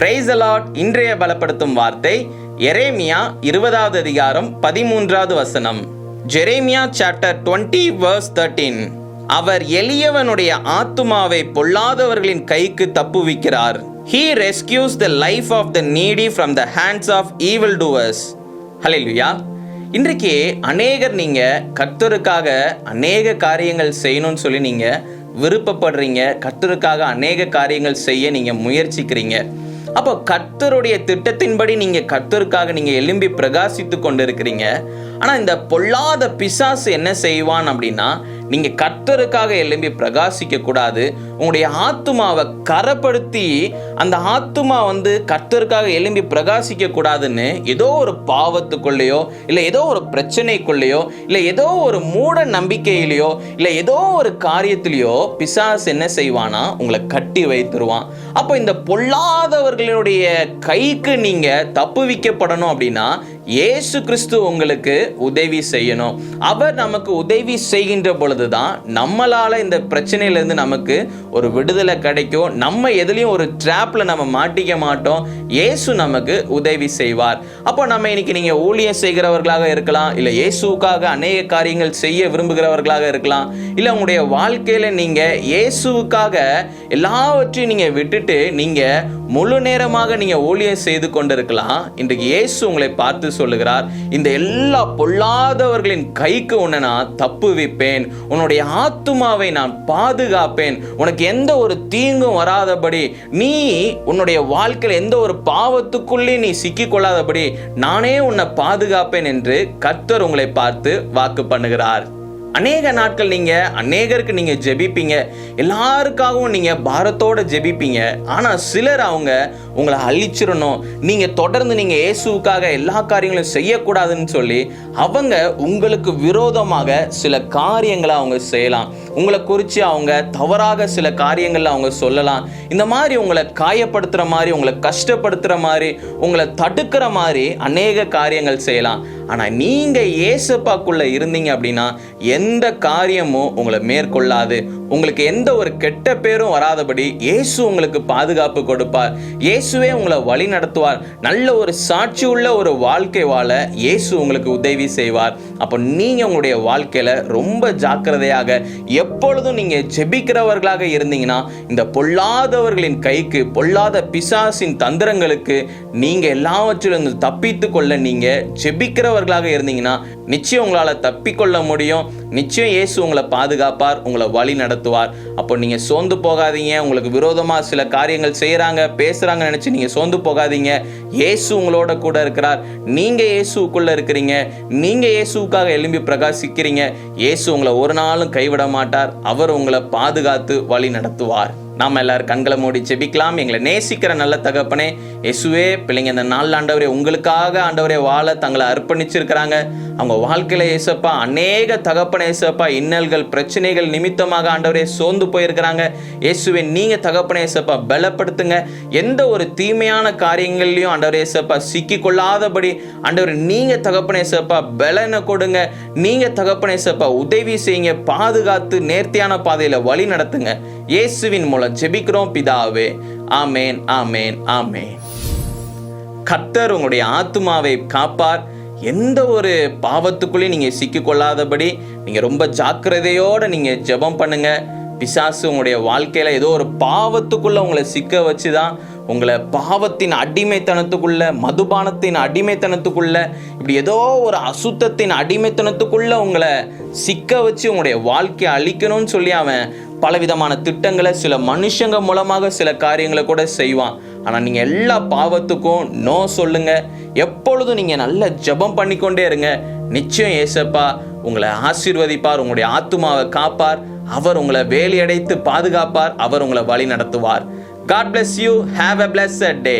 Price allot இன்றைய பலப்படுத்தும் வார்த்தை எரேமியா இருபதாவது அதிகாரம் பதிமூன்றாவது வசனம். Jeremiah chapter twenty verse thirteen அவர் எளியவனுடைய ஆத்துமாவை பொல்லாதவர்களின் கைக்கு தப்புவிக்கிறார். He rescues the life of the needy from the hands of evildoers ஹalleluya இன்றைக்கு அநேகர் நீங்கள் கர்த்தருக்காக அநேக காரியங்கள் செய்யணும்னு சொல்லி நீங்கள் விருப்பப்படுறீங்க. கர்த்தருக்காக அநேக காரியங்கள் செய்ய நீங்கள் முயற்சிக்கிறீங்க. அப்போ கர்த்தருடைய திட்டத்தின்படி நீங்க கர்த்தருக்காக நீங்க எழும்பி பிரகாசித்து கொண்டு இருக்கிறீங்க ஆனா இந்த பொல்லாத பிசாசு என்ன செய்வான் அப்படின்னா நீங்க கர்த்தருக்காக எழும்பி பிரகாசிக்க கூடாது. உங்களுடைய ஆத்துமாவை கரப்படுத்தி அந்த ஆத்துமா வந்து கர்த்தருக்காக எழும்பி பிரகாசிக்க கூடாதுன்னு ஏதோ ஒரு பாவத்துக்குள்ளேயோ இல்லை ஏதோ ஒரு பிரச்சனைக்குள்ளேயோ இல்லை ஏதோ ஒரு மூட நம்பிக்கையிலையோ இல்லை ஏதோ ஒரு காரியத்திலையோ பிசாஸ் என்ன செய்வானா உங்களை கட்டி வைத்துருவான். அப்போ இந்த பொல்லாதவர்களுடைய கைக்கு நீங்க தப்புவிக்கப்படணும் அப்படின்னா இயேசு கிறிஸ்து உங்களுக்கு உதவி செய்யணும். அவர் நமக்கு உதவி செய்கின்ற பொழுது தான் நம்மளால் இந்த பிரச்சனையிலேருந்து நமக்கு ஒரு விடுதலை கிடைக்கும். நம்ம எதுலேயும் ஒரு ட்ராப்பில் நம்ம மாட்டிக்க மாட்டோம். இயேசு நமக்கு உதவி செய்வார். அப்போ நம்ம இன்னைக்கு நீங்கள் ஊழியம் செய்கிறவர்களாக இருக்கலாம் இல்லை இயேசுவுக்காக அநேக காரியங்கள் செய்ய விரும்புகிறவர்களாக இருக்கலாம் இல்லை உங்களுடைய வாழ்க்கையில் நீங்கள் இயேசுவுக்காக எல்லாவற்றையும் நீங்கள் விட்டுட்டு நீங்கள் முழு நேரமாக நீங்கள் ஊழியம் செய்து கொண்டிருக்கலாம். இன்றைக்கு இயேசு உங்களை பார்த்து சொல்லுகிறார் இந்த எல்லா பொல்லாதவர்களின் கைக்கு உன்னை நான் தப்புவிப்பேன் உன்னுடைய ஆத்துமாவை நான் பாதுகாப்பேன். உனக்கு எந்த ஒரு தீங்கும் வராதபடி நீ உன்னுடைய வாழ்க்கையில் எந்த ஒரு பாவத்துக்குள்ளே நீ சிக்கிக் கொள்ளாதபடி நானே உன்னை பாதுகாப்பேன் என்று கர்த்தர் உங்களை பார்த்து வாக்கு பண்ணுகிறார். அநேக நாட்கள் நீங்கள் அநேகருக்கு நீங்கள் ஜெபிப்பீங்க. எல்லாருக்காகவும் நீங்கள் பாரத்தோட ஜெபிப்பீங்க. ஆனால் சிலர் அவங்க உங்களை அழிச்சிடணும். நீங்க தொடர்ந்து நீங்க இயேசுவுக்காக எல்லா காரியங்களும் செய்யக்கூடாதுன்னு சொல்லி அவங்க உங்களுக்கு விரோதமாக சில காரியங்களை அவங்க செய்யலாம். உங்களை குறித்து அவங்க தவறாக சில காரியங்களில் அவங்க சொல்லலாம். இந்த மாதிரி உங்களை காயப்படுத்துகிற மாதிரி உங்களை கஷ்டப்படுத்துகிற மாதிரி உங்களை தடுக்கிற மாதிரி அநேக காரியங்கள் செய்யலாம். ஆனால் நீங்கள் ஏசப்பாக்குள்ளே இருந்தீங்க அப்படின்னா எந்த காரியமும் உங்களை மேற்கொள்ளாது. உங்களுக்கு எந்த ஒரு கெட்ட பேரும் வராதபடி இயேசு உங்களுக்கு பாதுகாப்பு கொடுப்பார். இயேசுவே உங்களை வழி நடத்துவார். நல்ல ஒரு சாட்சி உள்ள ஒரு வாழ்க்கை வாழ இயேசு உங்களுக்கு உதவி செய்வார். அப்போ நீங்கள் உங்களுடைய வாழ்க்கையில் ரொம்ப ஜாக்கிரதையாக எப்பொழுதும் நீங்கள் ஜெபிக்கிறவர்களாக இருந்தீங்கன்னா இந்த பொல்லாதவர்களின் கைக்கு பொல்லாத பிசாசின் தந்திரங்களுக்கு நீங்கள் எல்லாவற்றிலிருந்து தப்பித்து கொள்ள நீங்கள் ஜெபிக்கிறவர்களாக இருந்தீங்கன்னா நிச்சயம் உங்களால் தப்பிக்கொள்ள முடியும். நிச்சயம் இயேசு உங்களை பாதுகாப்பார் உங்களை வழி நடத்துவார். அப்போ நீங்கள் சோர்ந்து போகாதீங்க. உங்களுக்கு விரோதமாக சில காரியங்கள் செய்கிறாங்க பேசுகிறாங்க நினச்சி நீங்கள் சோர்ந்து போகாதீங்க. இயேசு உங்களோட கூட இருக்கிறார். நீங்கள் இயேசுக்குள்ளே இருக்கிறீங்க. நீங்கள் இயேசுக்காக எழும்பி பிரகாசிக்கிறீங்க. இயேசு உங்களை ஒரு நாளும் கைவிட மாட்டார். அவர் உங்களை பாதுகாத்து வழி நடத்துவார். நாம் எல்லாரும் கண்களை மூடி செபிக்கலாம் எங்களை நேசிக்கிற நல்ல தகப்பனே எசுவே பிள்ளைங்க இந்த நாள் ஆண்டவரே உங்களுக்காக ஆண்டவரே வாழ தங்களை அர்ப்பணிச்சிருக்கிறாங்க. அவங்க வாழ்க்கையில் ஏசப்பா அநேக தகப்பன ஏசப்பா இன்னல்கள் பிரச்சனைகள் நிமித்தமாக ஆண்டவரே சோர்ந்து போயிருக்கிறாங்க. இயேசுவே நீங்கள் தகப்பன ஏசப்பா பலப்படுத்துங்க. எந்த ஒரு தீமையான காரியங்கள்லையும் ஆண்டவரே ஏசப்பா சிக்கி கொள்ளாதபடி ஆண்டவர் நீங்கள் தகப்பன ஏசப்பா பலனை கொடுங்க. நீங்கள் தகப்பன ஏசப்பா உதவி செய்யுங்க. பாதுகாத்து நேர்த்தியான பாதையில் வழி நடத்துங்க. இயேசுவின் மூலம் ஜெபிக்கிறோம் பிதாவே. ஆமேன் ஆமேன் ஆமேன். கர்த்தர் உங்களுடைய ஆத்துமாவை காப்பார். எந்த ஒரு பாவத்துக்குள்ளேயும் நீங்கள் சிக்கிக்கொள்ளாதபடி நீங்கள் ரொம்ப ஜாக்கிரதையோடு நீங்கள் ஜெபம் பண்ணுங்க. பிசாசு உங்களுடைய வாழ்க்கையில் ஏதோ ஒரு பாவத்துக்குள்ளே உங்களை சிக்க வச்சு தான் உங்களை பாவத்தின் அடிமைத்தனத்துக்குள்ள மதுபானத்தின் அடிமைத்தனத்துக்குள்ள இப்படி ஏதோ ஒரு அசுத்தத்தின் அடிமைத்தனத்துக்குள்ள உங்களை சிக்க வச்சு உங்களுடைய வாழ்க்கையை அழிக்கணும்னு சொல்லி அவன் பலவிதமான திட்டங்களை சில மனுஷங்க மூலமாக சில காரியங்களை கூட செய்வான். ஆனால் நீங்கள் எல்லா பாவத்துக்கும் நோ சொல்லுங்க. எப்பொழுதும் நீங்கள் நல்ல ஜெபம் பண்ணிக்கொண்டே இருங்க. நிச்சயம் ஏசப்பா உங்களை ஆசீர்வதிப்பார் உங்களுடைய ஆத்துமாவை காப்பார். அவர் உங்களை வேலியடைத்து பாதுகாப்பார் அவர் உங்களை வழி நடத்துவார் God bless you have a bless day